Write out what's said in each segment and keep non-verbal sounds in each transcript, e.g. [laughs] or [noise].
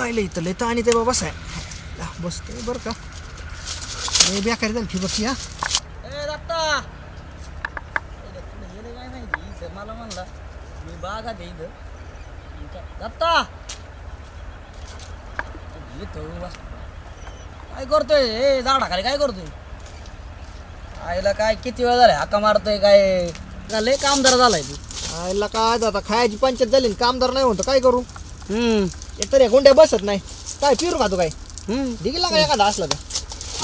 आयलं इथं. लय आणि ते बाबा साहेब. बसतोय बरं का. लय बेकारी झाली हा. दत्ता. गेले काय माहिती? मला म्हणला मी इथं. इथं- दत्ता. येतो बस. काय करतोय? ए झाडाखाली काय करतोय? आईला काय किती वेळ झालाय? हाका मारतोय काय? लय कामदार झालाय तू? आयला काय आता खायची पंचायत झाली आणि कामदार नाही म्हणतो काय करू? हम्म. एकतर गुंड्या बसत नाही. काय पिरू खातो काय? हम्म. दिला का एखादा असला तर?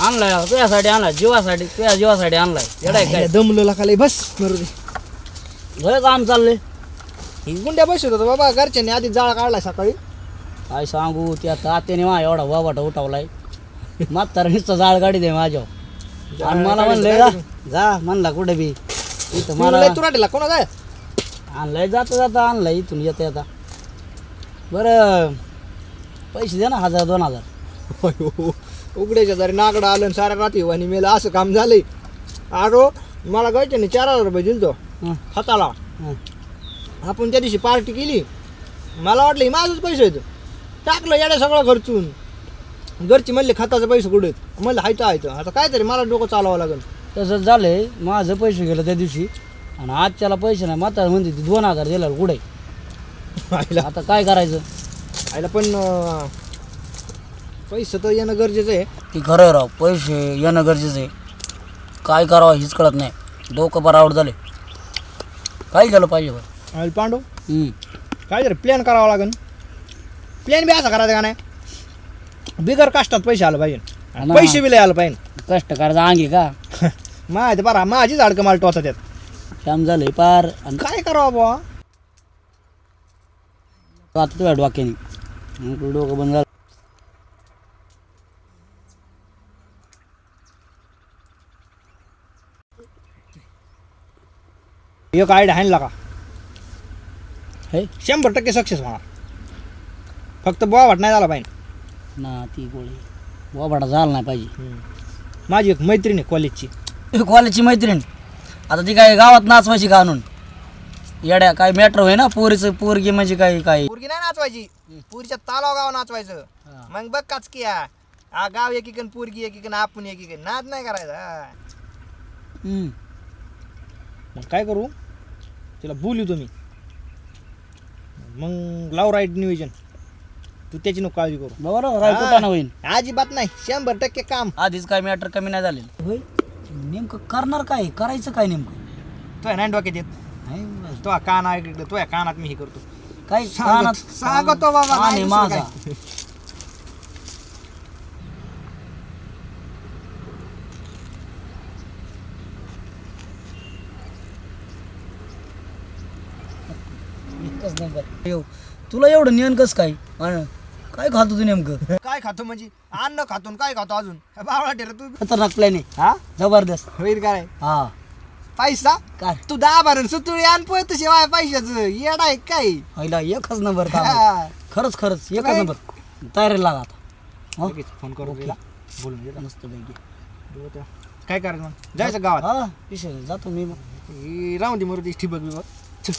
आणलाय तुझ्यासाठी आणलाय जीवासाठी तुझ्या जीवासाठी आणलाय. काय? दमलो का लय? बस मरू दे. लय काम चाललंय. ही गुंड्या बसत होतो बाबा घरच्यांनी आधी जाळा काढलाय सकाळी. काय सांगू त्या तात्याने मा एवढा वाबाटा उठावलाय. म्हातारा नुसतं जाळ गाडी दे माझ्यावर. आणि मला म्हणलं जा जा म्हणला कुठे बी. इथं मला मला तुरा दिला कोणा काय आणलाय जाता जाता आणलाय इथून येता येता. बरं. पैसे दे ना हजार दोन हजार. अयो, उघड्याच्या जरी नाकडं आलं आणि साऱ्या रात्री आणि मेला असं काम झालंय. आरो मला घरच्यांनी चार हजार रुपये दिलतो हं, खताला हं. आपण त्या दिवशी पार्टी केली. मला वाटलं हे माझंच पैसे आहेत. टाकलं येड्या सगळं खर्चून. घरची म्हणले खताचे पैसे कुठे आहेत? म्हणलं हायतं हायतं आता काय तरी मला डोकं चालवावं लागेल. तसंच झालंय. माझं पैसे गेलं त्या दिवशी. आणि आजच्याला पैसे नाही म्हातारा म्हणते ती दोन हजार दिला कुठे आईला. आता काय करायचं? आईला पण अं, पैसे तर येणं गरजेचं आहे. ती खरं राव पैसे येणं गरजेचं आहे. काय करावं हीच कळत नाही. डोकं बरावर झाले काय केलं पाहिजे बरं? पांडू हम्म. काय तरी प्लॅन करावा लागेल प्लॅन बी असा करायचा का नाही? बिगर कष्टात पैसे आलं पाहिजे. आणि. पैसे बी लय आलं पाहिजे. कष्ट करायचं अंगी का? [laughs] माहिती बरा माझीच अडकं मला टोचा त्यात काम झालंय पार. आणि काय करावं बुवा? आता तुझ्या डोक्याने. डोकं बंद झालं? एक आयडिया हाणला का? हे शंभर टक्के सक्सेस होणार. फक्त बोवाट नाही झाला पाहिजे. ना ती गोळी. वाबाडा झाला नाही पाहिजे. माझी एक मैत्रीण आहे कॉलेजची कॉलेजची मैत्रीण. आता ती काय गावात नाचवायची का आणून? येड्या काय मॅटर होय ना पोरीचं पोरगी म्हणजे काय काय? पोरगी नाही नाचवायची. पुरीच्या तालाव गाव नाचवायचं मग बघ काच किया हा गाव एकीकडे पोरगी एकीकडे आपण एकीकडे नाच नाही करायचा. हम्म. मग काय करू? तिला बोलू तुम्ही. मग लाव राईट नियोजन तू त्याची नको काळजी करू. बरोबर कुठं होईल अजिबात नाही. शंभर टक्के काम. आधीच काय मॅटर कमी नाही झालेलं. होय? नेमकं करणार काय? करायचं काय नेमकं? तो नाही डोक्यात येत. नाही, तो कान ऐकलं तो कानात मी हे करतो. काय कानात- सांगतो बाबा, कान आहे माझा. एकच नंबर तुला एवढं नियन कस काय? अन काय खातो तू नेमकं? काय खातो म्हणजे? अन्न खातो आणि काय खातो अजून? बावळा रे तू. खतरनाक प्लॅन आहे. हा? जबरदस्त. होईल काय हा. पैसा काय तू दहा भरून सुतुळी आण पोहत शिवाय पैशाचं येडा आहे काय पहिला एकच नंबर काम आहे. हा. खरंच खरंच एकच? नंबर तयारी लागा आता हो? लगेच फोन करून ओके. दिला. बोलून घे मस्त पैकी त्या. काय करायचं मग जायचं गावात हा विषय नाही. जातो मी मग ही राहून दे मरू दे ठिबक बिबक.